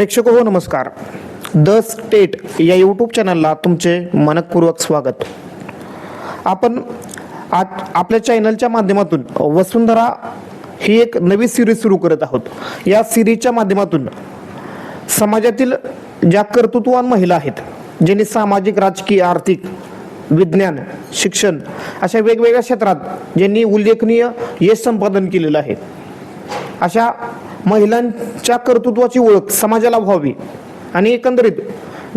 प्रेक्षक हो नमस्कार. द स्टेट या यूट्यूब चॅनलला तुमचे मनपूर्वक स्वागत. आपण आज आपल्या चॅनलच्या माध्यमातून वसुंधरा ही एक नवी सिरीज सुरू करत आहोत. या सिरीजच्या माध्यमातून समाजातील ज्या कर्तृत्ववान महिला आहेत ज्यांनी सामाजिक राजकीय आर्थिक विज्ञान शिक्षण अशा वेगवेगळ्या क्षेत्रात ज्यांनी उल्लेखनीय यश संपादन केलेलं आहे. अशा महिलांच्या कर्तृत्वाची ओळख समाजाला व्हावी. आणि एकंदरीत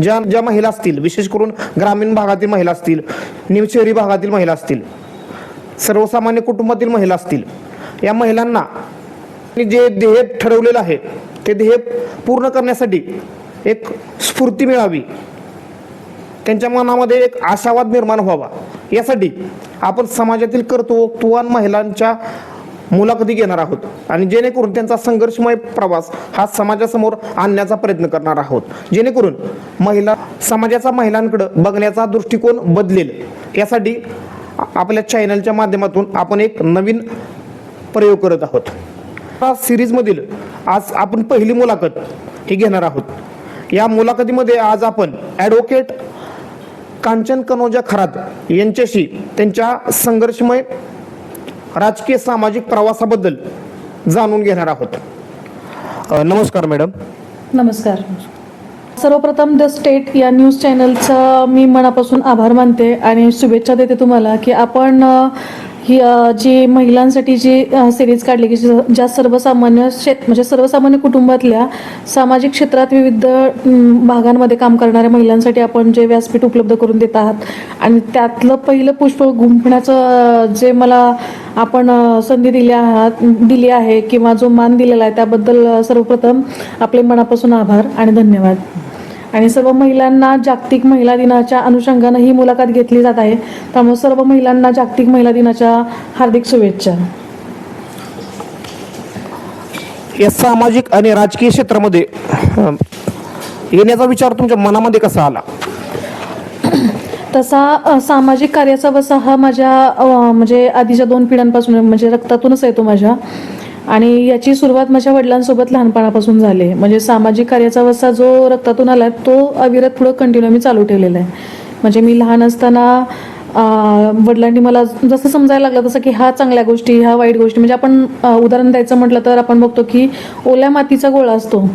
ज्या ज्या महिला असतील विशेष करून ग्रामीण भागातील महिला असतील निम शहरी भागातील महिला असतील सर्वसामान्य कुटुंबातील महिला असतील या महिलांना जे ध्येय ठरवलेलं आहे ते ध्येय पूर्ण करण्यासाठी एक स्फूर्ती मिळावी. त्यांच्या मनामध्ये एक आशावाद निर्माण व्हावा. यासाठी आपण समाजातील कर्तृत्ववान महिलांच्या मुलाखती घेणार आहोत आणि जेणेकरून त्यांचा संघर्षमय प्रवास हा समाजासमोर आणण्याचा प्रयत्न करणार आहोत. जेणेकरून महिला समाजाचा महिलांकडं बघण्याचा दृष्टिकोन बदलेल. यासाठी आपल्या चॅनलच्या माध्यमातून आपण एक नवीन प्रयोग करत आहोत. या सिरीजमधील आज आपण पहिली मुलाखत ही घेणार आहोत. या मुलाखतीमध्ये आज आपण ॲडव्होकेट कांचन कनोजा खरात यांच्याशी त्यांच्या संघर्षमय राजकीय सामाजिक प्रवासाबद्दल जाणून घेणार आहोत. नमस्कार मॅडम. नमस्कार. सर्वप्रथम द स्टेट या न्यूज चॅनलचा मी मनापासून आभार मानते आणि शुभेच्छा देते तुम्हाला की आपण ही जी महिलांसाठी जी सिरीज काढली की ज्या सर्वसामान्य शेत म्हणजे सर्वसामान्य कुटुंबातल्या सामाजिक क्षेत्रात विविध भागांमध्ये काम करणाऱ्या महिलांसाठी आपण जे व्यासपीठ उपलब्ध करून देत आहात. आणि त्यातलं पहिलं पुष्प गुंफण्याचं जे मला आपण संधी दिली आहात दिली आहे किंवा जो मान दिलेला आहे त्याबद्दल सर्वप्रथम आपले मनापासून आभार आणि धन्यवाद. आणि सर्व महिलांना जागतिक महिला दिनाच्या अनुषंगानं ही मुलाखत घेतली जात आहे. त्यामुळे सर्व महिलांना जागतिक महिला दिनाच्या हार्दिक शुभेच्छा. या सामाजिक आणि राजकीय क्षेत्रामध्ये येण्याचा विचार तुमच्या मनामध्ये कसा आला? तसा सामाजिक कार्याचा वसा हा माझ्या म्हणजे आधीच्या दोन पिढ्यांपासून म्हणजे रक्तातूनच येतो माझ्या. आणि याची सुरुवात माझ्या वडिलांसोबत लहानपणापासून झाली म्हणजे सामाजिक कार्याचा वसा जो रक्तातून आला तो अविरत पुढं कंटिन्यू मी चालू ठेवलेला आहे. म्हणजे मी लहान असताना वडिलांनी मला जसं समजायला लागलं तसं की ह्या चांगल्या गोष्टी ह्या वाईट गोष्टी. म्हणजे आपण उदाहरण द्यायचं म्हटलं तर आपण बघतो की ओल्या मातीचा गोळा असतो.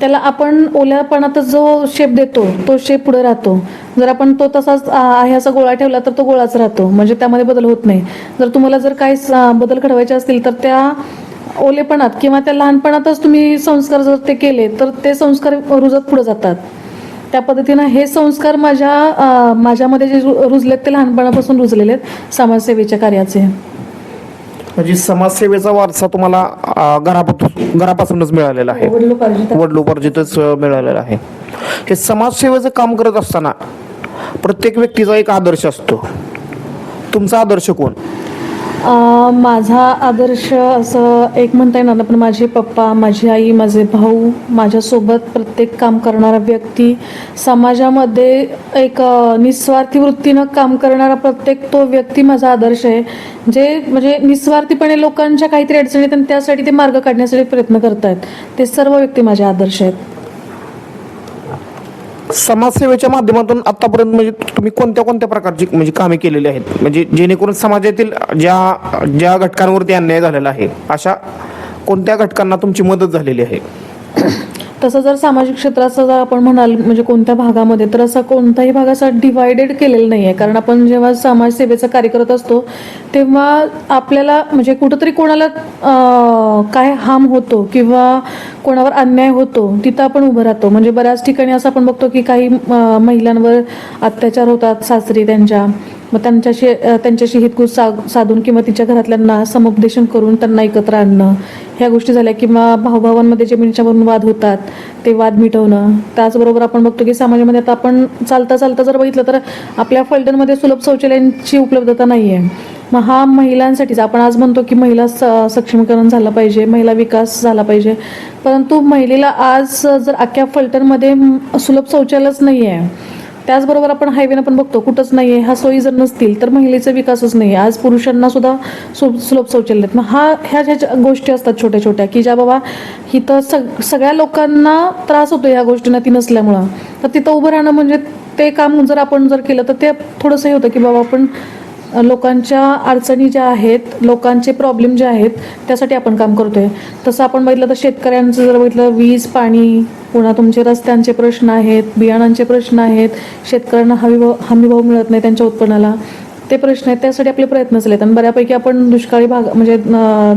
त्याला आपण ओल्यापणातच जो शेप देतो तो शेप पुढे राहतो. जर आपण तो तसाच आहे असा गोळा ठेवला तर तो गोळाच राहतो. म्हणजे त्यामध्ये बदल होत नाही. जर तुम्हाला जर काही बदल घडवायचे असतील तर त्या ओलेपणात किंवा त्या लहानपणातच तुम्ही संस्कार जर ते केले तर ते संस्कार रुजत पुढे जातात. त्या पद्धतीनं हे संस्कार माझ्या माझ्यामध्ये जे रुजलेत ते लहानपणापासून रुजलेले आहेत समाजसेवेच्या कार्याचे. म्हणजे समाजसेवेचा वारसा तुम्हाला घरापासून घरापासूनच मिळालेला आहे. वडिलोपार्जित. वडिलोपार्जितच मिळालेलं आहे. हे समाजसेवेचं काम करत असताना प्रत्येक व्यक्तीचा एक आदर्श असतो. तुमचा आदर्श कोण? माझा आदर्श असं एक म्हणता येणार ना पण माझे पप्पा माझी आई माझे भाऊ माझ्यासोबत प्रत्येक काम करणारा व्यक्ती समाजामध्ये एक निस्वार्थी वृत्तीनं काम करणारा प्रत्येक तो व्यक्ती माझा आदर्श आहे जे म्हणजे निस्वार्थीपणे लोकांच्या काहीतरी अडचणी आहेत आणि त्यासाठी ते मार्ग काढण्यासाठी प्रयत्न करत आहेत ते सर्व व्यक्ती माझे आदर्श आहेत. समाजसेवेच्या माध्यमातून आतापर्यंत म्हणजे तुम्ही कोणत्या कोणत्या प्रकारची म्हणजे कामे केलेली आहेत? म्हणजे जेणेकरून समाजातील ज्या ज्या घटकांवरती अन्याय झालेला आहे अशा कोणत्या घटकांना तुमची मदत झालेली आहे? तसं जर सामाजिक क्षेत्राचं जर आपण म्हणाल म्हणजे कोणत्या भागामध्ये तर असं कोणताही भाग असा डिवायडेड केलेला नाही आहे कारण आपण जेव्हा समाजसेवेचं कार्य करत असतो तेव्हा आपल्याला म्हणजे कुठंतरी कोणाला काय हार्म होतो किंवा कोणावर अन्याय होतो तिथं आपण उभं राहतो. म्हणजे बऱ्याच ठिकाणी असं आपण बघतो की काही महिलांवर अत्याचार होतात सासरी त्यांच्या. मग त्यांच्याशी त्यांच्याशी हितगुज सा साधून किंवा तिच्या घरातल्यांना समुपदेशन करून त्यांना एकत्र आणणं ह्या गोष्टी झाल्या. किंवा भाऊभावांमध्ये जमिनीच्यावरून वाद होतात ते वाद मिटवणं. त्याचबरोबर आपण बघतो की समाजामध्ये आता आपण चालता चालता जर बघितलं तर आपल्या फलटणमध्ये सुलभ शौचालयांची उपलब्धता नाही आहे मग हा महिलांसाठीच आपण आज म्हणतो की महिला स सक्षमीकरण झालं पाहिजे महिला विकास झाला पाहिजे. परंतु महिलेला आज जर अख्ख्या फलटणमध्ये सुलभ शौचालयच नाही आहे त्याचबरोबर आपण हायवेनं पण बघतो कुठंच नाही आहे ह्या सोयी जर नसतील तर महिलेचा विकासच नाही आहे आज पुरुषांना सुद्धा सुलभ शौचालय आहेत. मग हा ह्या ज्या ज्या गोष्टी असतात छोट्या छोट्या की ज्या बाबा इथं सग सगळ्या लोकांना त्रास होतो ह्या गोष्टींना ती नसल्यामुळं तर तिथं उभं राहणं म्हणजे ते काम जर आपण जर केलं तर ते थोडंसं हे होतं की बाबा आपण लोकांच्या अडचणी ज्या आहेत लोकांचे प्रॉब्लेम जे आहेत त्यासाठी आपण काम करतोय. तसं आपण बघितलं तर शेतकऱ्यांचं जर बघितलं वीज पाणी पुन्हा तुमचे रस्त्यांचे प्रश्न आहेत बियाणांचे प्रश्न आहेत शेतकऱ्यांना हमी भाव हमी भाव मिळत नाही त्यांच्या उत्पन्नाला. ते प्रश्न आहेत त्यासाठी आपले प्रयत्न चालले आहेत आणि बऱ्यापैकी आपण दुष्काळी भाग म्हणजे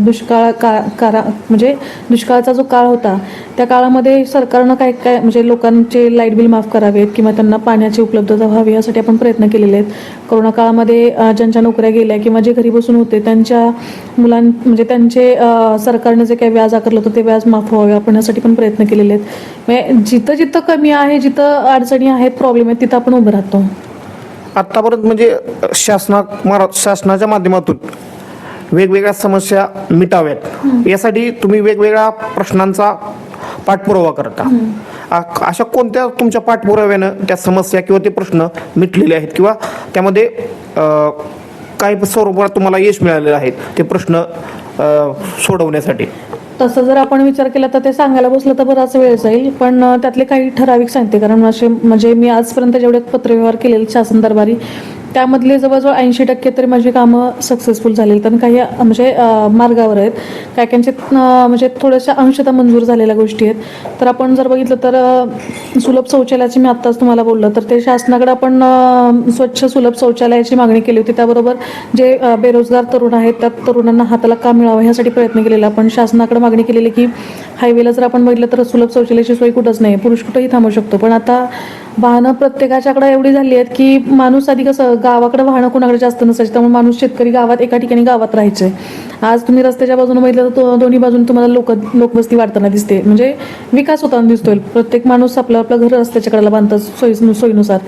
दुष्काळ का कारा म्हणजे दुष्काळाचा जो काळ होता त्या काळामध्ये सरकारनं काय काय म्हणजे लोकांचे लाइट बिल माफ करावेत किंवा त्यांना पाण्याची उपलब्धता व्हावी यासाठी आपण प्रयत्न केलेले आहेत. कोरोना काळामध्ये ज्यांच्या नोकऱ्या गेल्या किंवा जे घरी बसून होते त्यांच्या मुलां म्हणजे त्यांचे सरकारनं सरकारने जे काही व्याज आकारलं होतं ते व्याज माफ व्हावे आपण यासाठी पण प्रयत्न केलेले आहेत. म्हणजे जिथं जिथं कमी आहे जिथं अडचणी आहेत प्रॉब्लेम आहेत तिथं आपण उभं राहतो. आत्तापर्यंत म्हणजे शासना मरा शासनाच्या माध्यमातून वेगवेगळ्या समस्या मिटाव्यात. यासाठी तुम्ही वेगवेगळ्या प्रश्नांचा पाठपुरावा करता. अशा कोणत्या तुमच्या पाठपुराव्यानं त्या समस्या किंवा ते प्रश्न मिटलेले आहेत? किंवा त्यामध्ये काही स्वरूपात तुम्हाला यश मिळालेलं आहे ते प्रश्न सोडवण्यासाठी? तसं जर आपण विचार केला तर ते सांगायला बसलं तर बराच वेळ जाईल. पण त्यातले काही ठराविक सांगते. कारण असे म्हणजे मी आजपर्यंत जेवढे पत्रव्यवहार केलेले शासन दरबारी त्यामधले जवळजवळ ऐंशी टक्के तरी माझी कामं सक्सेसफुल झालेली. तर काही म्हणजे मार्गावर आहेत. काय काहींचे म्हणजे, म्हणजे थोड्याशा अंशतः मंजूर झालेल्या गोष्टी आहेत. तर आपण जर बघितलं तर सुलभ शौचालयाची मी आत्ताच तुम्हाला बोललं. तर ते शासनाकडे आपण स्वच्छ सुलभ शौचालयाची मागणी केली होती. त्याबरोबर जे बेरोजगार तरुण आहेत त्या तरुणांना हाताला काम मिळावं ह्यासाठी प्रयत्न केलेला. आपण शासनाकडे मागणी केलेली की हायवेला जर आपण बघितलं तर सुलभ शौचालयाची सोय कुठंच नाही. पुरुष कुठंही थांबू शकतो. पण आता वाहनं प्रत्येकाच्याकडे एवढी झाली आहेत की माणूस आधी कसं गावाकडे वाहनं कुणाकडे जास्त नसायची त्यामुळे माणूस शेतकरी गावात एका ठिकाणी गावात राहायचे. आज तुम्ही रस्त्याच्या बाजूने बघितलं तर तो- दोन्ही बाजूने तुम्हाला लोक लोकवस्ती वाढताना दिसते. म्हणजे विकास होताना दिसतोय. प्रत्येक माणूस आपलं आपलं घर रस्त्याच्या कडेला बांधतात सोयी सोयीनुसार.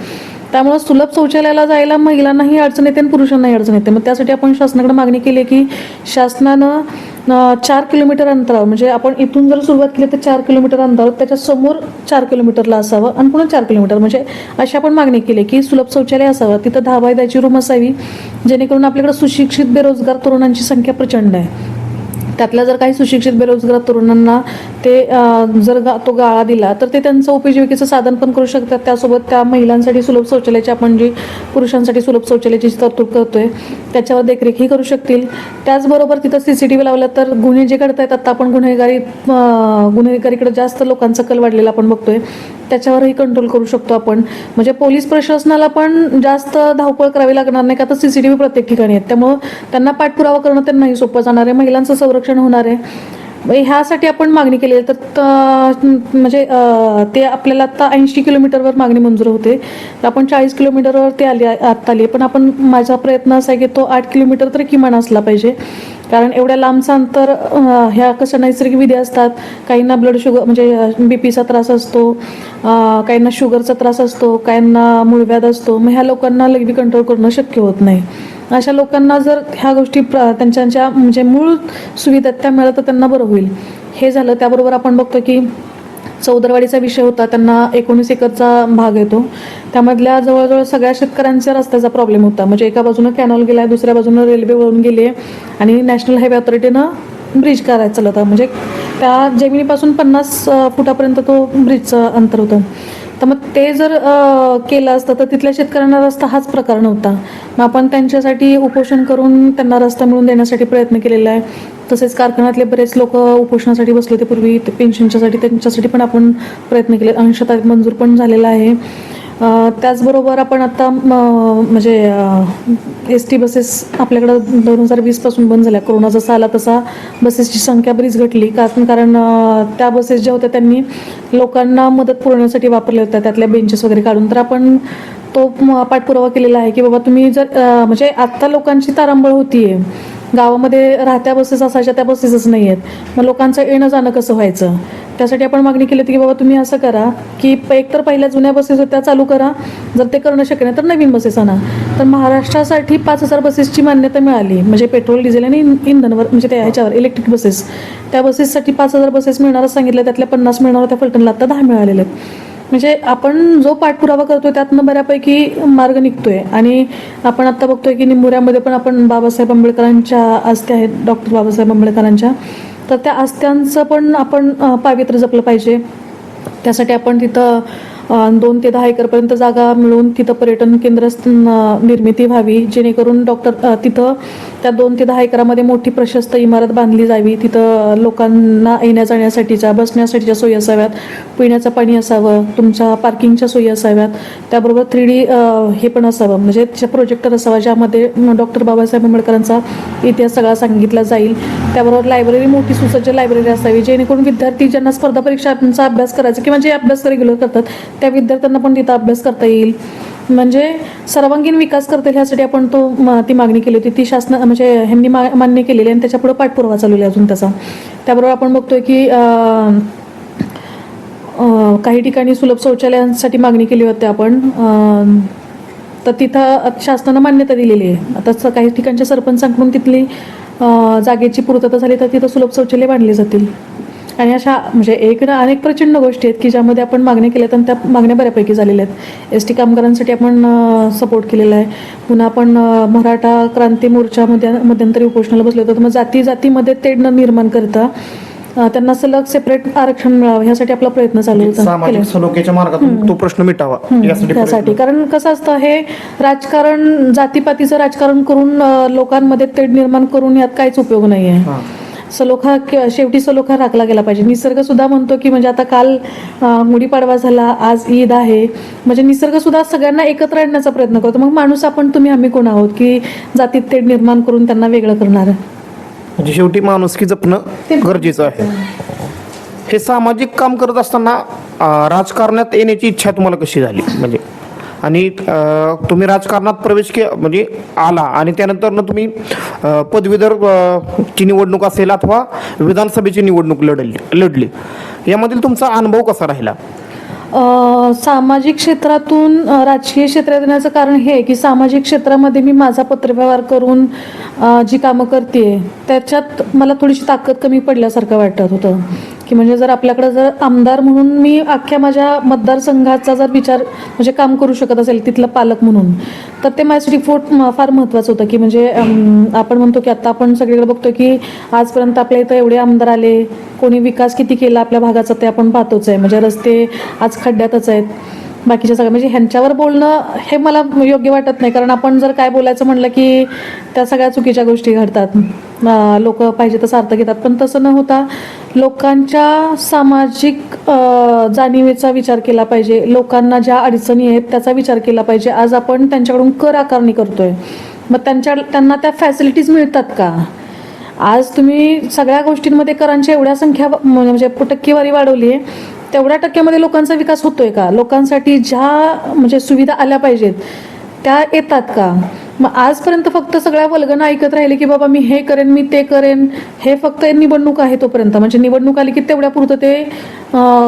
त्यामुळे सुलभ शौचालयाला जायला महिलांनाही अडचण येते आणि पुरुषांनाही अडचण येते. मग त्यासाठी आपण शासनाकडे मागणी केली आहे की शासनानं चार किलोमीटर अंतरावर म्हणजे आपण इथून जर सुरुवात केली तर चार किलोमीटर अंतरावर त्याच्यासमोर चार किलोमीटरला असावं आणि पुन्हा चार किलोमीटर. म्हणजे अशी आपण मागणी केली की सुलभ शौचालय असावं तिथं दहा बाय दहाची रूम असावी जेणेकरून आपल्याकडे सुशिक्षित बेरोजगार तरुणांची संख्या प्रचंड आहे. त्यातल्या जर काही सुशिक्षित बेरोजगार तरुणांना ते जर गा तो गाळा दिला तर ते त्यांचं उपजीविकेचं साधन पण करू शकतात. त्यासोबत त्या महिलांसाठी सुलभ शौचालयाची आपण जी पुरुषांसाठी सुलभ शौचालयाची तरतूद करतोय त्याच्यावर देखरेखही करू शकतील. त्याचबरोबर तिथं सी सी टी व्ही लावलं तर गुन्हे जे घडतायत आता आपण गुन्हेगारी गुन्हेगारीकडे जास्त लोकांचा कल वाढलेला आपण बघतोय. त्याच्यावरही कंट्रोल करू शकतो आपण. म्हणजे पोलीस प्रशासनाला पण जास्त धावपळ करावी लागणार नाही का तर व्ही प्रत्येक ठिकाणी आहेत. त्यामुळं त्यांना पाठपुरावा करणं त्यांनाही सोपं जाणार आहे. महिलांचं संरक्षण होणार आहे. ह्यासाठी आपण मागणी केली तर त- म्हणजे ते आपल्याला आता ऐंशी किलोमीटरवर मागणी मंजूर होते. तर आपण चाळीस किलोमीटरवर ते आली आत्ता आली पण आपण माझा प्रयत्न असा आहे की तो आठ किलोमीटर तरी किमान असला पाहिजे. कारण एवढ्या लांबचा अंतर ह्या कसं नैसर्गिक विधी असतात. काहींना ब्लड शुगर म्हणजे बी पीचा त्रास असतो. काहींना शुगरचा त्रास असतो. काहींना मूळव्याध असतो. मग ह्या लोकांना लगवी कंट्रोल करणं शक्य होत नाही. अशा लोकांना जर ह्या गोष्टी प्र- त्यांच्या म्हणजे मूळ सुविधा त्या मिळाल्या तर त्यांना बरं होईल. हे झालं त्याबरोबर आपण बघतो की चौदरवाडीचा विषय होता त्यांना एकोणीस एकरचा भाग येतो. त्यामधल्या जवळजवळ सगळ्या शेतकऱ्यांच्या रस्त्याचा प्रॉब्लेम होता. म्हणजे एका बाजूनं कॅनॉल गेला दुसऱ्या बाजूनं रेल्वे वळून गेली आहे आणि नॅशनल हायवे ऑथॉरिटीनं ब्रिज करायचं चालत म्हणजे त्या जमिनीपासून पन्नास फुटापर्यंत तो ब्रिजचं अंतर होतं. तर मग ते जर केलं असतं तर तिथल्या शेतकऱ्यांना रस्ता हाच प्रकार नव्हता. मग आपण त्यांच्यासाठी उपोषण करून त्यांना रस्ता मिळवून देण्यासाठी प्रयत्न केलेला आहे. तसेच कारखान्यातले बरेच लोक उपोषणासाठी बसले होते पूर्वी ते पेन्शनच्यासाठी त्यांच्यासाठी पण आपण प्रयत्न केले. अंशतः मंजूर पण झालेला आहे. त्याचबरोबर आपण आता म्हणजे एस टी बसेस आपल्याकडं दोन हजार वीसपासून बंद झाल्या. कोरोना जसा आला तसा बसेसची संख्या बरीच घटली. कारण कारण त्या बसेस ज्या होत्या त्यांनी लोकांना मदत पुरवण्यासाठी वापरल्या होत्या. त्यातल्या बेंचेस वगैरे काढून. तर आपण तो पाठपुरावा केलेला आहे की बाबा तुम्ही जर म्हणजे आत्ता लोकांची तारांबळ होतीये. गावामध्ये राहत्या बसेस असायच्या त्या बसेसच नाही आहेत मग लोकांचं येणं जाणं कसं व्हायचं? त्यासाठी आपण मागणी केली होती की बाबा तुम्ही असं करा की प- एकतर पहिल्या जुन्या बसेस होत्या चालू करा. जर ते करणं शक्य नाही तर नवीन बसेस आणा. तर महाराष्ट्रासाठी पाच हजार बसेसची मान्यता मिळाली. म्हणजे पेट्रोल डिझेल आणि इंधनवर म्हणजे त्या ह्याच्यावर इलेक्ट्रिक बसेस. त्या बसेससाठी पाच हजार बसेस मिळणार सांगितलं त्यातल्या पन्नास मिळणार त्या फलटणला आता दहा मिळालेल्या आहेत म्हणजे आपण जो पाठपुरावा करतोय त्यातनं बऱ्यापैकी मार्ग निघतोय. आणि आपण आता बघतोय की निमुऱ्यामध्ये पण आपण बाबासाहेब आंबेडकरांच्या आस्त्या आहेत डॉक्टर बाबासाहेब आंबेडकरांच्या. तर त्या आस्त्यांचं पण आपण पावित्र्य जपलं पाहिजे. त्यासाठी आपण तिथं दोन ते दहा एकरपर्यंत जागा मिळून तिथं पर्यटन केंद्र निर्मिती व्हावी जेणेकरून डॉक्टर तिथं त्या दोन ते दहा एकरामध्ये मोठी प्रशस्त इमारत बांधली जावी. तिथं लोकांना येण्या जाण्यासाठीच्या बसण्यासाठीच्या सोयी असाव्यात. पिण्याचं पाणी असावं तुमच्या पार्किंगच्या सोयी असाव्यात. त्याबरोबर थ्री डी हे पण असावं. म्हणजे प्रोजेक्टर असावा ज्यामध्ये डॉक्टर बाबासाहेब आंबेडकरांचा इतिहास सगळा सांगितला जाईल. त्याबरोबर लायब्ररी मोठी सुसज्ज लायब्ररी असावी. जेणेकरून विद्यार्थी ज्यांना स्पर्धा परीक्षांचा अभ्यास करायचा किंवा जे अभ्यास रेग्युलर करतात त्या विद्यार्थ्यांना पण तिथं अभ्यास करता येईल. म्हणजे सर्वांगीण विकास करता ह्यासाठी आपण तो ती मागणी केली होती. ती शासन म्हणजे ह्यांनी मा मान्य केलेली आणि त्याच्यापुढे पाठपुरावा चालू आहे अजून त्याचा. त्याबरोबर आपण बघतोय की काही ठिकाणी सुलभ शौचालयांसाठी मागणी केली होती आपण. तर तिथं शासनानं मान्यता दिलेली आहे. आता स- काही ठिकाणच्या सरपंचांकडून तिथली जागेची पूर्तता झाली तर तिथं सुलभ शौचालय बांधली जातील. आणि अशा म्हणजे एक ना अनेक प्रचंड गोष्टी आहेत की ज्यामध्ये आपण मागण्या केल्यात आणि त्या मागण्या बऱ्यापैकी झालेल्या आहेत. एस टी कामगारांसाठी आपण सपोर्ट केलेला आहे. पुन्हा आपण मराठा क्रांती मोर्चामध्ये मध्यंतरी उपोषणाला बसले होतो. तर मग जाती जातीमध्ये तेढ न निर्माण करता त्यांना सलग सेपरेट आरक्षण मिळावं ह्यासाठी आपला प्रयत्न चालू होता. केलाय. सलोख्याच्या मार्गातून तो प्रश्न मिटावा यासाठी त्यासाठी. कारण कसं असतं हे राजकारण जातीपातीचं राजकारण करून लोकांमध्ये तेढ निर्माण करून यात काहीच उपयोग नाही आहे हा. सलोखा क- शेवटी सलोखा राखला गेला पाहिजे. निसर्ग सुद्धा म्हणतो की म्हणजे आता काल गुढीपाडवा झाला आज ईद आहे. म्हणजे निसर्ग सुद्धा सगळ्यांना एकत्र आणण्याचा प्रयत्न करतो. मग माणूस आपण तुम्ही आम्ही कोण आहोत? की जातीत तेढ निर्माण करून त्यांना वेगळं करणार? म्हणजे शेवटी माणुसकी जपणं गरजेचं आहे. हे सामाजिक काम करत असताना राजकारणात येण्याची इच्छा तुम्हाला कशी झाली? म्हणजे आणि तुम्ही राजकारणात प्रवेश के म्हणजे आला आणि त्यानंतर तुम्ही पदवीधर ची निवडणूक असेल अथवा विधानसभेची निवडणूक लढली लढली. यामधील तुमचा अनुभव कसा राहिला? सामाजिक क्षेत्रातून राजकीय क्षेत्रात येण्याचं कारण हे आहे की सामाजिक क्षेत्रामध्ये मी माझा पत्रव्यवहार करून जी कामं करते त्याच्यात मला थोडीशी ताकद कमी पडल्यासारखं वाटत होतं. की म्हणजे जर आपल्याकडे जर आमदार म्हणून मी अख्ख्या माझ्या मतदारसंघाचा जर विचार म्हणजे काम करू शकत असेल तिथलं पालक म्हणून तर ते माझ्यासाठी फोट फार महत्त्वाचं होतं की म्हणजे आपण म्हणतो की आता आपण सगळीकडे बघतो की आजपर्यंत आपल्या इथं एवढे आमदार आले कोणी विकास किती केला आपल्या भागाचा ते आपण पाहतोच आहे. म्हणजे रस्ते आज खड्ड्यातच आहेत. बाकीच्या सगळ्या म्हणजे ह्यांच्यावर बोलणं हे मला योग्य वाटत नाही. कारण आपण जर काय बोलायचं म्हणलं की त्या सगळ्या चुकीच्या गोष्टी घडतात. लोक पाहिजे तसं अर्थ घेतात. पण तसं न होता लोकांच्या सामाजिक जाणीवेचा विचार केला पाहिजे. लोकांना ज्या अडचणी आहेत त्याचा विचार केला पाहिजे. आज आपण त्यांच्याकडून कर आकारणी करतोय. मग त्यांच्या त्यांना त्या फॅसिलिटीज मिळतात का? आज तुम्ही सगळ्या गोष्टींमध्ये करांची एवढ्या संख्या म्हणजे टक्केवारी वाढवली आहे तेवढ्या टक्क्यामध्ये लोकांचा विकास होतोय का? लोकांसाठी ज्या म्हणजे सुविधा आल्या पाहिजेत त्या येतात का? मग आजपर्यंत फक्त सगळ्या वल्गना ऐकत राहिले की बाबा मी हे करेन मी ते करेन हे फक्त निवडणूक आहे तोपर्यंत. म्हणजे निवडणूक आली की तेवढ्या पुरतं ते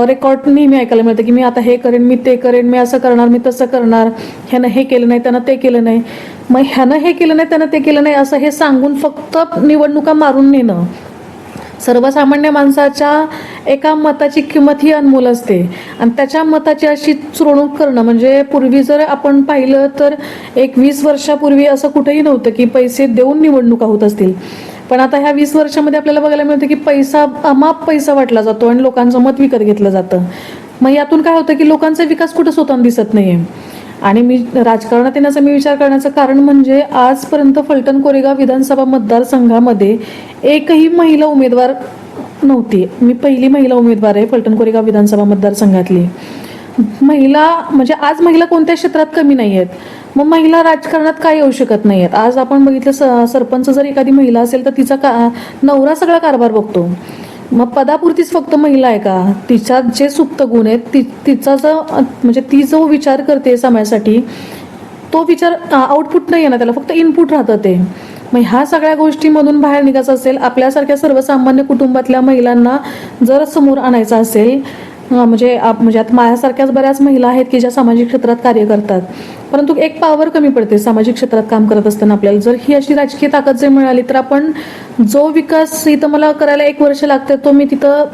रेकॉर्ड नेहमी ऐकायला मिळतं की मी आता हे करेन मी ते करेन मी असं करणार मी तसं करणार. ह्यानं हे केलं नाही त्यानं ते केलं नाही. मग ह्यानं हे केलं नाही त्यानं ते केलं नाही असं हे सांगून फक्त निवडणुका मारून नेणं. सर्वसामान्य माणसाच्या एका मताची किंमत ही अनमोल असते. आणि त्याच्या मताची अशी चुरवणूक करणं म्हणजे पूर्वी जर आपण पाहिलं तर एक वीस वर्षापूर्वी असं कुठेही नव्हतं की पैसे देऊन निवडणुका होत असतील. पण आता ह्या वीस वर्षामध्ये आपल्याला बघायला मिळतं की पैसा अमाप पैसा वाटला जातो आणि लोकांचं मत विकत घेतलं जातं. मग यातून काय होतं की लोकांचा विकास कुठं स्वतः दिसत नाहीये. आणि मी राजकारणात येण्याचा मी विचार करण्याचं कारण म्हणजे आजपर्यंत फलटण कोरेगाव विधानसभा मतदारसंघामध्ये एकही महिला उमेदवार नव्हती. मी पहिली महिला उमेदवार आहे फलटण कोरेगाव विधानसभा मतदारसंघातली. महिला म्हणजे आज महिला कोणत्या क्षेत्रात कमी नाही आहेत. मग महिला राजकारणात काय येऊ शकत नाही आहेत. आज आपण बघितलं स- सरपंच जर एखादी महिला असेल तर तिचा का नवरा सगळा कारभार बघतो. मग पदापुरतीच फक्त महिला आहे का? तिच्यात जे सुप्त गुण आहेत ति तिचा जो म्हणजे ती जो विचार करते समाजासाठी तो विचार आउटपुट नाही आहे ना त्याला फक्त इनपुट राहतं ते. मग ह्या सगळ्या गोष्टीमधून बाहेर निघायचं असेल आपल्यासारख्या सर्वसामान्य कुटुंबातल्या महिलांना जर समोर आणायचं असेल म्हणजे आप- म्हणजे आता माझ्यासारख्याच बऱ्याच महिला आहेत की ज्या सामाजिक क्षेत्रात कार्य करतात. परंतु एक पावर कमी पडते सामाजिक क्षेत्रात काम करत असताना आपल्याला. जर ही अशी राजकीय ताकद जर मिळाली तर आपण जो विकास इथं मला करायला एक वर्ष लागतं तो मी तिथं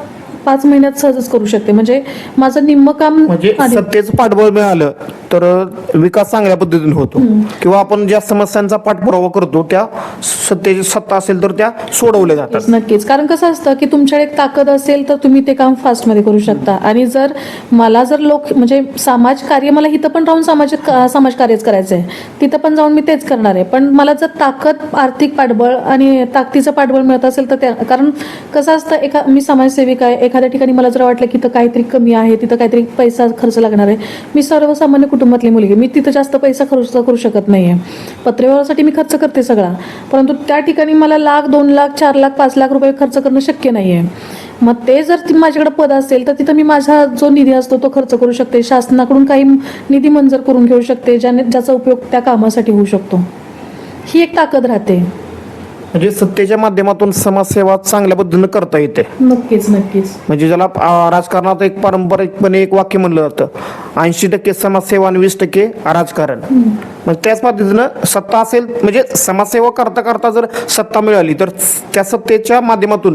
पाच महिन्यात सहजच करू शकते. म्हणजे माझं निम्म काम म्हणजे सत्तेचं पाठबळ मिळालं तर विकास चांगल्या पद्धतीने होतो. किंवा आपण ज्या समस्यांचा पाठपुरावा करतो त्या सत्तेची सत्ता असेल तर त्या सोडवल्या जातात. नक्कीच. कारण कसं असतं की तुमच्याकडे एक ताकद असेल तर तुम्ही ते काम फास्टमध्ये करू शकता. आणि जर मला जर लोक म्हणजे समाज कार्य मला इथं पण राहून सामाजिक समाज कार्यच करायचं आहे. तिथं पण जाऊन मी तेच करणार आहे. पण मला जर ताकद आर्थिक पाठबळ आणि ताकदीचं पाठबळ मिळत असेल तर त्या कारण कसं असतं एका मी समाजसेविका आहे एखाद्या ठिकाणी मला जर वाटलं की तिथं काहीतरी कमी आहे तिथं काहीतरी पैसा खर्च लागणार आहे. मी सर्वसामान्य कुटुंबातली मुलगी मी तिथं जास्त पैसा खर्च करू शकत नाही आहे पत्रव्यवहारासाठी मी खर्च करते सगळा. परंतु त्या ठिकाणी मला लाख दोन लाख चार लाख पाच लाख रुपये खर्च करणं शक्य नाही आहे मग ते जर ती माझ्याकडे पद असेल तर तिथं मी माझा जो निधी असतो तो खर्च करू शकते. शासनाकडून काही निधी मंजूर करून घेऊ शकते ज्याने ज्याचा उपयोग त्या कामासाठी होऊ शकतो. ही एक ताकद राहते. म्हणजे सत्तेच्या माध्यमातून समाजसेवा चांगल्या पद्धतीने करता येते. नक्कीच नक्कीच. म्हणजे ज्याला राजकारणात एक पारंपरिकपणे एक वाक्य म्हणलं जातं. ऐंशी टक्के समाजसेवा आणि वीस टक्के राजकारण. मग त्याच पद्धतीनं सत्ता असेल म्हणजे समाजसेवा करता करता जर सत्ता मिळाली तर त्या सत्तेच्या माध्यमातून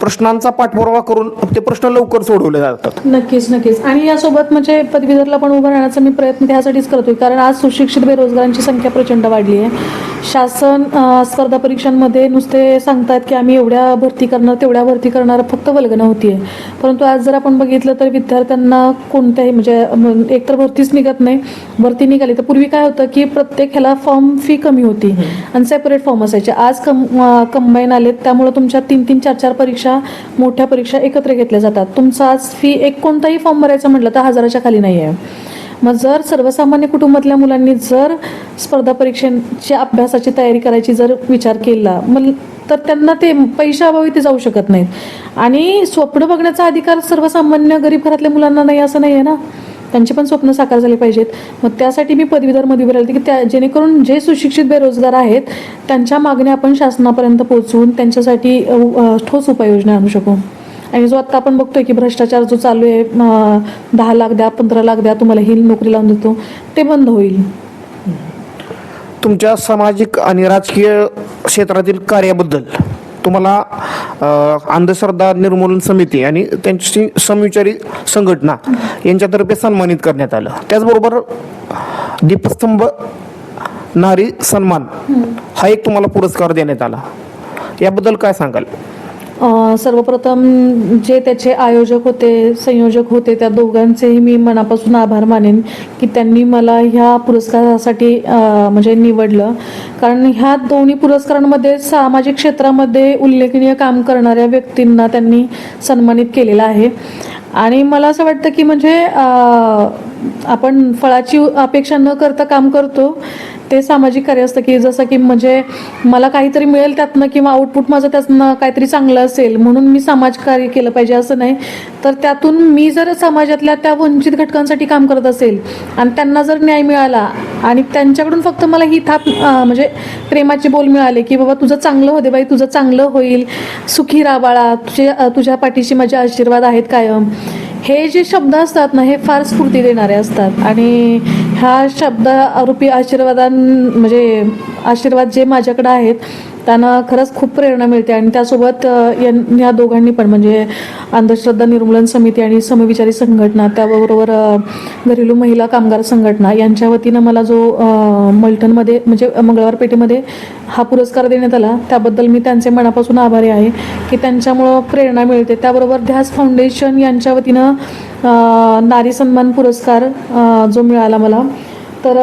प्रश्नांचा पाठपुरावा करून ते प्रश्न लवकर सोडवले जातात. नक्कीच नक्कीच. आणि यासोबत म्हणजे पदवीधरला पण उभं राहण्याचा मी प्रयत्न त्यासाठीच करतोय. कारण आज सुशिक्षित बेरोजगारांची संख्या प्रचंड वाढली आहे. शासन अं, स्पर्धा परीक्षांमध्ये नुसते सांगतात की आम्ही एवढ्या भरती करणार तेवढ्या भरती करणार फक्त वल्गना होतीये. परंतु आज जर आपण बघितलं तर विद्यार्थ्यांना कोणत्याही म्हणजे एकतर भरतीच निघत नाही भरती निघाली तर पूर्वी काय होतं की प्रत्येक ह्याला फॉर्म फी कमी होती आणि सेपरेट फॉर्म असायचे. आज कम कंबाईन आलेत त्यामुळे तुमच्या तीन तीन चार चार परीक्षा मोठ्या परीक्षा एकत्र घेतल्या जातात. तुमचा आज फी एक कोणताही फॉर्म भरायचा म्हटलं तर हजाराच्या खाली नाही आहे मग जर सर्वसामान्य कुटुंबातल्या मुलांनी जर स्पर्धा परीक्षांच्या अभ्यासाची तयारी करायची जर विचार केला मग तर त्यांना ते पैशाअभावी ते जाऊ शकत नाहीत. आणि स्वप्न बघण्याचा अधिकार सर्वसामान्य गरीब घरातल्या मुलांना नाही असं नाही आहे ना? त्यांचे पण स्वप्न साकार झाले पाहिजेत. मग त्यासाठी मी पदवीधरमध्ये बोलायला की त्या जेणेकरून जे सुशिक्षित बेरोजगार आहेत त्यांच्या मागण्या आपण शासनापर्यंत पोहोचवून त्यांच्यासाठी ठोस उपाययोजना आणू शकू. आणि जो आता आपण बघतोय की भ्रष्टाचार जो चालू आहे दहा लाख द्या पंधरा लाख द्या तुम्हाला ही नोकरी लावून देतो ते बंद होईल. तुमच्या सामाजिक आणि राजकीय क्षेत्रातील कार्याबद्दल तुम्हाला अंधश्रद्धा निर्मूलन समिती आणि त्यांची समविचारी संघटना यांच्यातर्फे सन्मानित करण्यात आलं. त्याचबरोबर दीपस्तंभ नारी सन्मान हा एक तुम्हाला पुरस्कार देण्यात आला. याबद्दल काय सांगाल? सर्वप्रथम जे त्याचे आयोजक होते संयोजक होते त्या दोघांचेही मी मनापासून आभार मानेन की त्यांनी मला ह्या पुरस्कारासाठी म्हणजे निवडलं. कारण ह्या दोन्ही पुरस्कारांमध्ये सामाजिक क्षेत्रामध्ये उल्लेखनीय काम करणाऱ्या व्यक्तींना त्यांनी सन्मानित केलेलं आहे. आणि मला असं वाटतं की म्हणजे आपण फळाची अपेक्षा न करता काम करतो. ते सामाजिक कार्य असतं की जसं की म्हणजे मला काहीतरी मिळेल त्यातनं किंवा आउटपुट माझं त्यातनं काहीतरी चांगलं असेल म्हणून मी समाजकार्य केलं पाहिजे असं नाही. तर त्यातून मी जर समाजातल्या त्या वंचित घटकांसाठी काम करत असेल आणि त्यांना जर न्याय मिळाला आणि त्यांच्याकडून फक्त मला ही थाप म्हणजे प्रेमाचे बोल मिळाले की बाबा तुझं चांगलं होते बाई तुझं चांगलं होईल. सुखी राबाळा तुझे तुझ्या पाठीशी माझे आशीर्वाद आहेत कायम. हे जे शब्द असतात ना हे फार स्फूर्ती देणारे असतात. आणि ह्या शब्द आरोपी आशीर्वादां म्हणजे आशीर्वाद जे माझ्याकडे आहेत त्यांना खरंच खूप प्रेरणा मिळते आणि त्यासोबत यां- या दोघांनी पण म्हणजे अंधश्रद्धा निर्मूलन समिती आणि समविचारी संघटना त्याबरोबर घरेलू महिला कामगार संघटना यांच्या वतीनं मला जो मल्टनमध्ये म्हणजे मंगळवार पेठेमध्ये हा पुरस्कार देण्यात आला त्याबद्दल मी त्यांचे मनापासून आभारी आहे की त्यांच्यामुळं प्रेरणा मिळते. त्याबरोबर ध्यास फाउंडेशन यांच्या वतीनं नारी सन्मान पुरस्कार जो मिळाला मला तर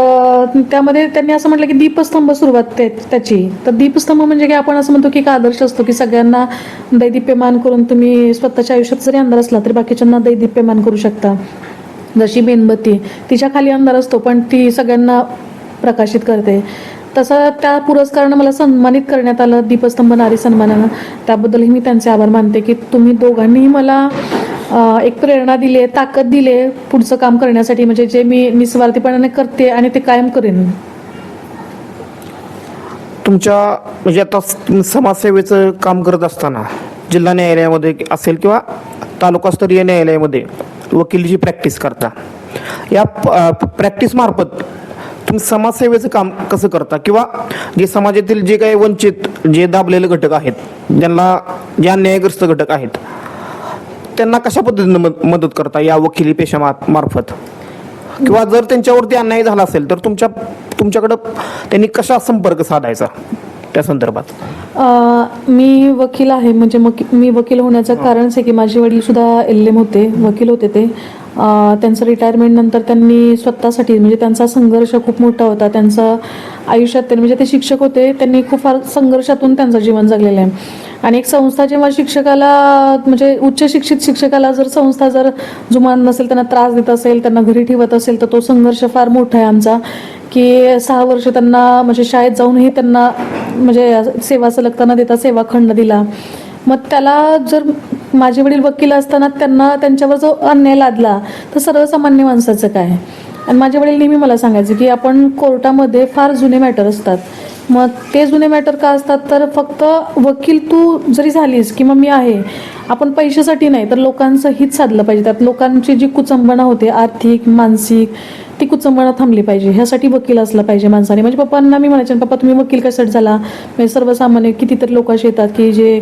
त्यामध्ये त्यांनी असं म्हटलं की दीपस्तंभ सुरुवात त्याची. तर दीपस्तंभ म्हणजे की आपण असं म्हणतो की एक आदर्श असतो की सगळ्यांना दैदिप्यमान करून तुम्ही स्वतःच्या आयुष्यात जरी अंधार असला तरी बाकीच्यांना दैदिप्यमान करू शकता. जशी मेणबत्ती. तिच्या खाली अंधार असतो पण ती सगळ्यांना प्रकाशित करते. तसं त्या पुरस्कारानं मला सन्मानित करण्यात आलं दीपस्तंभ नारी सन्मानानं. त्याबद्दलही मी त्यांचे आभार मानते की तुम्ही दोघांनीही मला एक प्रेरणा दिली आहे ताकद दिली आहे पुढचं काम करण्यासाठी. म्हणजे जे मी निस्वार्थीपणाने करते आणि ते कायम करेन. तुमच्या म्हणजे आता समाजसेवेचं काम करत असताना जिल्हा न्यायालयामध्ये असेल किंवा तालुकास्तरीय न्यायालयामध्ये वकिलीची प्रॅक्टिस करता या प्रॅक्टिस मार्फत तुम्ही समाजसेवेचं काम कसं करता? किंवा जे समाजातील जे काही वंचित जे दाबलेले घटक आहेत ज्यांना जे अन्यायग्रस्त घटक आहेत त्यांना कशा पद्धतीने मद- मदत करता या वकिली पेशा मा- मार्फत? किंवा जर त्यांच्यावरती अन्याय झाला असेल तर तुमच्या तुमच्याकडं त्यांनी कशा संपर्क साधायचा त्या संदर्भात? अ, मी वकील आहे म्हणजे मग मी वकील होण्याचं कारणच आहे की माझे वडील सुद्धा एल एम होते वकील होते ते. त्यांचं रिटायरमेंटनंतर त्यांनी स्वतःसाठी म्हणजे त्यांचा संघर्ष खूप मोठा होता. त्यांचं आयुष्यात त्यांनी म्हणजे ते शिक्षक होते त्यांनी खूप फार संघर्षातून त्यांचं जीवन जगलेलं आहे. आणि एक संस्था जेव्हा शिक्षकाला म्हणजे उच्च शिक्षित शिक्षकाला जर संस्था जर जुमान नसेल त्यांना त्रास देत असेल त्यांना घरी ठेवत असेल तर तो संघर्ष फार मोठा आहे आमचा. की सहा वर्ष त्यांना म्हणजे शाळेत जाऊनही त्यांना म्हणजे सेवा सलगताना देता सेवा खंड दिला. मग त्याला जर माझे वडील वकील असताना त्यांना त्यांच्यावर जो अन्याय लादला तर सर्वसामान्य माणसाचं काय? आणि माझे वडील नेहमी मला सांगायचे की आपण कोर्टामध्ये फार जुने मॅटर असतात. मग ते जुने मॅटर का असतात? तर फक्त वकील तू जरी झालीस किंवा मी आहे आपण पैशासाठी नाही तर लोकांचं हित साधलं पाहिजे. त्यात लोकांची जी कुचंबणा होते आर्थिक मानसिक ती कुचंबणा थांबली पाहिजे. ह्यासाठी वकील असला पाहिजे माणसाने. म्हणजे पप्पांना मी म्हणायचे पप्पा तुम्ही वकील कशासाठी झाला? म्हणजे सर्वसामान्य कितीतरी लोक असे येतात की जे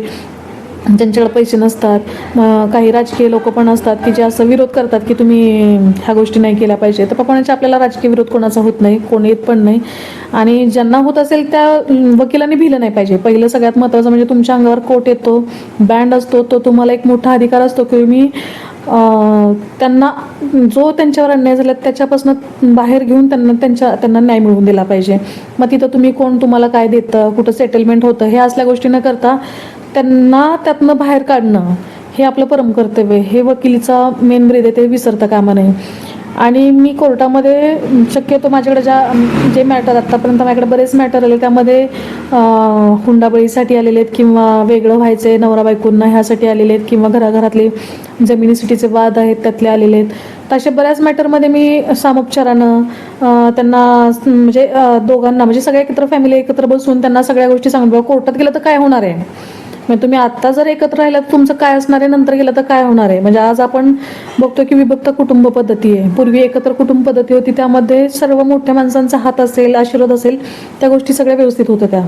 ज्यांच्याकडे पैसे नसतात मग काही राजकीय लोक पण असतात की जे असं विरोध करतात की तुम्ही ह्या गोष्टी नाही केल्या पाहिजे. तर पप्पांच्या आपल्याला राजकीय विरोध कोणाचा होत नाही कोण येत पण नाही. आणि ज्यांना होत असेल त्या वकिलांनी भिलं नाही पाहिजे. पहिलं सगळ्यात महत्त्वाचं म्हणजे तुमच्या अंगावर कोट येतो बँड असतो तो तुम्हाला एक मोठा अधिकार असतो की मी त्यांना जो त्यांच्यावर अन्याय झाला त्याच्यापासून बाहेर घेऊन त्यांना त्यांच्या त्यांना न्याय मिळवून दिला पाहिजे. मग तिथं तुम्ही कोण तुम्हाला काय देतं कुठं सेटलमेंट होतं हे असल्या गोष्टी न करता त्यांना त्यातनं बाहेर काढणं हे आपलं परमकर्तव्य आहे. हे वकिलीचा मेन ब्रेद आहे ते विसरता कामा नये. आणि मी कोर्टामध्ये शक्यतो माझ्याकडे ज्या जे मॅटर आत्तापर्यंत माझ्याकडे बरेच मॅटर आले त्यामध्ये हुंडाबळीसाठी आलेले आहेत किंवा वेगळं व्हायचे नवरा बायकोंना ह्यासाठी आलेले आहेत किंवा घराघरातले जमिनीसाठीचे वाद आहेत त्यातले आलेले आहेत. तर अशा बऱ्याच मॅटरमध्ये मी सामोपचारानं त्यांना म्हणजे दोघांना म्हणजे सगळ्या एकत्र फॅमिली एकत्र बसून त्यांना सगळ्या गोष्टी सांगून कोर्टात गेलं तर काय होणार आहे? म्हणजे तुम्ही आता जर एकत्र राहिलात तुमचं काय असणार आहे? नंतर गेलं तर काय होणार आहे? म्हणजे आज आपण बघतो की विभक्त कुटुंब पद्धती आहे. पूर्वी एकत्र कुटुंब पद्धती होती. त्यामध्ये सर्व मोठ्या माणसांचा हात असेल आशीर्वाद असेल त्या गोष्टी सगळ्या व्यवस्थित होत्या त्या.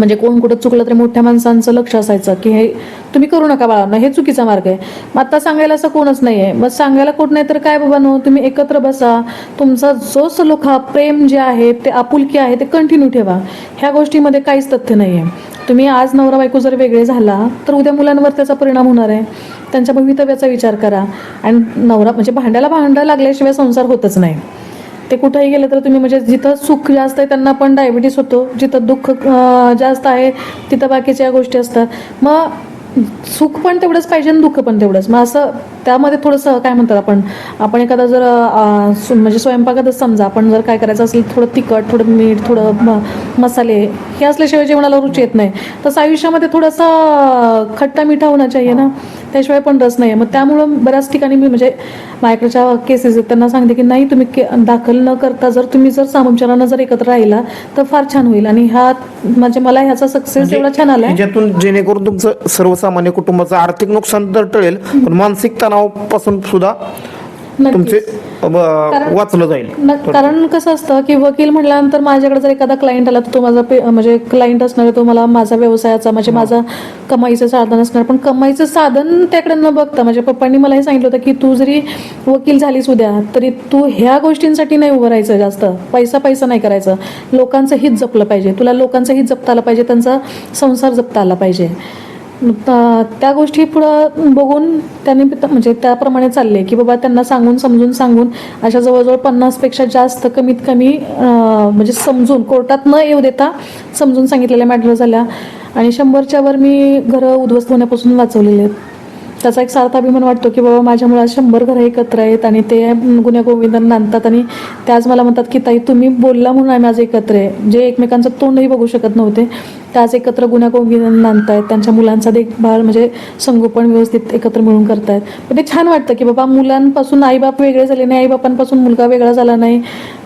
म्हणजे कोण कुठं चुकलं तरी मोठ्या माणसांचं लक्ष असायचं की हे तुम्ही करू नका बाळांना हे चुकीचा मार्ग आहे. मग आता सांगायला असं कोणच नाही आहे मग सांगायला कोण नाही तर काय बाबा नो तुम्ही एकत्र बसा. तुमचा जो सलोखा प्रेम जे आहे ते आपुलकी आहे ते कंटिन्यू ठेवा. ह्या गोष्टीमध्ये काहीच तथ्य नाही आहे तुम्ही आज नवरा बायको जर वेगळे झाला तर उद्या मुलांवर त्याचा परिणाम होणार आहे. त्यांच्या भवितव्याचा विचार करा. आणि नवरा म्हणजे भांड्याला भांडं लागल्याशिवाय संसार होतच नाही. ते कुठेही गेलं तर तुम्ही म्हणजे जिथं सुख जास्त आहे त्यांना पण डायबिटीस होतो. जिथं दुःख जास्त आहे तिथं बाकीच्या गोष्टी असतात. मग सुख पण तेवढंच पाहिजे आणि दुःख पण तेवढंच. मग असं त्यामध्ये थोडंसं काय म्हणतात आपण आपण एखादा जर सु- म्हणजे स्वयंपाकातच समजा आपण जर काय करायचं असेल थोडं तिखट थोडं मीठ थोडं म- मसाले हे असल्याशिवाय जेवणाला रुची येत नाही. तसं आयुष्यामध्ये थोडंसं खट्टा मिठा होणं चाहिए ना. त्याशिवाय पण रस नाही मग त्यामुळं बऱ्याच ठिकाणी मी म्हणजे माझ्याकडच्या केसेस आहेत त्यांना सांगते की नाही तुम्ही के दाखल न करता जर तुम्ही जर सामोपचारानं जर एकत्र राहिला तर फार छान होईल. आणि हा म्हणजे मला ह्याचा सक्सेस एवढा छान आलाय. ह्याच्यातून जेणेकरून तुमचं सर्वसामान्य कुटुंबाचं आर्थिक नुकसान तर टळेल पण मानसिक तणावापासून सुद्धा तुमचे वाचलं जाईल. न- कारण कसं असतं की वकील म्हटल्यानंतर माझ्याकडे जर एखादा क्लायंट आला तर तो माझा पे- म्हणजे क्लायंट असणार आहे, तो मला माझा व्यवसायाचा म्हणजे माझा कमाईचं साधन असणार. पण कमाईचं साधन त्याकडे न बघता माझ्या पप्पांनी मला हे सांगितलं होतं की तू जरी वकील झालीस उद्या तरी तू ह्या गोष्टींसाठी नाही उभं राहायचं जास्त. पैसा पैसा नाही करायचं. लोकांचं हित जपलं पाहिजे. तुला लोकांचं हित जपता आलं पाहिजे त्यांचा संसार जपता आला पाहिजे. त्या गोष्टी पुढं बघून त्यांनी म्हणजे त्याप्रमाणे चालले की बाबा त्यांना सांगून समजून सांगून अशा जवळजवळ पन्नासपेक्षा जास्त कमीत कमी म्हणजे समजून कोर्टात न येऊ देता समजून सांगितलेल्या मॅटर झाल्या. आणि शंभरच्या वर मी घरं उद्ध्वस्त होण्यापासून वाचवलेले आहेत. त्याचा एक सार्थ अभिमान वाटतो की बाबा माझ्यामुळे आज शंभर घरं एकत्र आहेत आणि ते गुन्ह्या गोविंदांना आणतात आणि त्याच मला म्हणतात की ताई तुम्ही बोलला म्हणून आम्ही आज एकत्र आहे. जे एकमेकांचं तोंडही बघू शकत नव्हते. त्याच एकत्र गुन्ह्या गोविंदांना आणतायत त्यांच्या मुलांचा देखभाल म्हणजे संगोपन व्यवस्थित एकत्र मिळून करतायत. पण ते छान वाटतं की बाबा मुलांपासून आईबाप वेगळे झाले नाही आईबापांपासून मुलगा वेगळा झाला नाही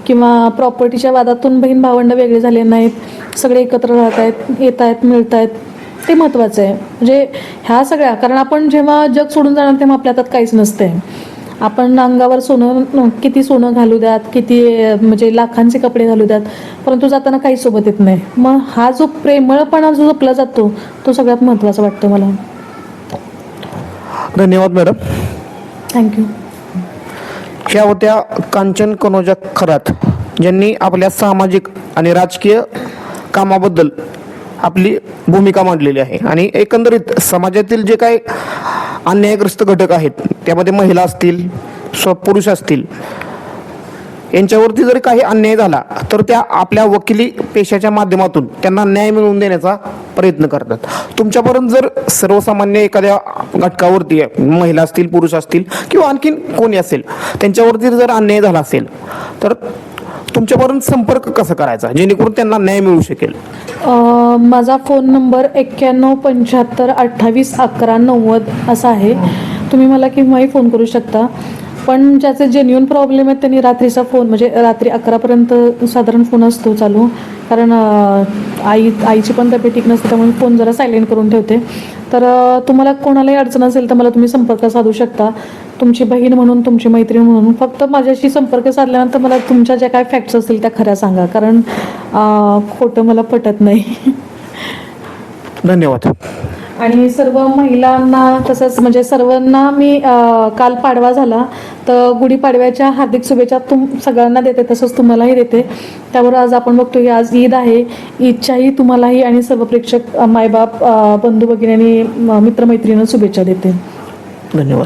किंवा प्रॉपर्टीच्या वादातून बहीण भावंड वेगळे झाले नाहीत. सगळे एकत्र राहत आहेत येत आहेत मिळत आहेत ते महत्त्वाचं आहे. म्हणजे ह्या सगळ्या कारण आपण जेव्हा जग सोडून जाणार तेव्हा आपल्या हातात काहीच नसते आपण अंगावर सोनं किती सोनं घालू द्यात किती म्हणजे लाखांचे कपडे घालू द्यात परंतु जाताना काही सोबत येत नाही. मग हा जो प्रेमळपणा जो जपला जातो तो सगळ्यात महत्त्वाचा वाटतो मला. धन्यवाद मॅडम. थँक्यू ह्या होत्या कांचन कनोजा खरात. ज्यांनी आपल्या सामाजिक आणि राजकीय कामाबद्दल आपली भूमिका मांडलेली आहे. आणि एकंदरीत समाजातील जे काही अन्यायग्रस्त घटक आहेत. त्यामध्ये महिला असतील स्वपुरुष असतील. यांच्यावरती जरी काही अन्याय झाला तर त्या आपल्या वकिली पेशाच्या माध्यमातून त्यांना न्याय मिळवून देण्याचा प्रयत्न करतात. तुमच्यापर्यंत जर सर्वसामान्य एखाद्या घटकावरती महिला असतील पुरुष असतील किंवा आणखीन कोणी असेल त्यांच्यावरती जर अन्याय झाला असेल तर तुमच्यापर्यंत संपर्क कसा करायचा? जेणेकरून त्यांना न्याय मिळू शकेल. अ, माझा फोन नंबर एक्क्याण्णव पंच्याहत्तर अठ्ठावीस अकरा नव्वद असा आहे. तुम्ही मला केव्हाही फोन करू शकता. पण ज्याचे जेन्युन प्रॉब्लेम आहेत त्यांनी रात्रीचा फोन म्हणजे रात्री अकरापर्यंत साधारण फोन असतो चालू. कारण अ, आई आईची पण तब्येत ठीक नसते त्यामुळे फोन जरा सायलेंट करून ठेवते. तर अ, तुम्हाला कोणालाही अडचण असेल तर मला तुम्ही संपर्क साधू शकता. तुमची बहीण म्हणून तुमची मैत्रीण म्हणून फक्त माझ्याशी संपर्क साधल्यानंतर मला तुमच्या ज्या काय फॅक्ट्स असतील त्या खऱ्या सांगा. कारण खोटं मला पटत नाही. धन्यवाद. आणि सर्व महिलांना तसंच म्हणजे सर्वांना मी काल पाडवा झाला. तर गुढीपाडव्याच्या हार्दिक शुभेच्छा तुम सगळ्यांना देते तसंच तुम्हालाही देते. त्यावर आज आपण बघतो की आज ईद आहे. ईदच्याही तुम्हालाही आणि सर्व प्रेक्षक मायबाप बंधू भगिनी आणि मित्रमैत्रिणींना शुभेच्छा देते. धन्यवाद.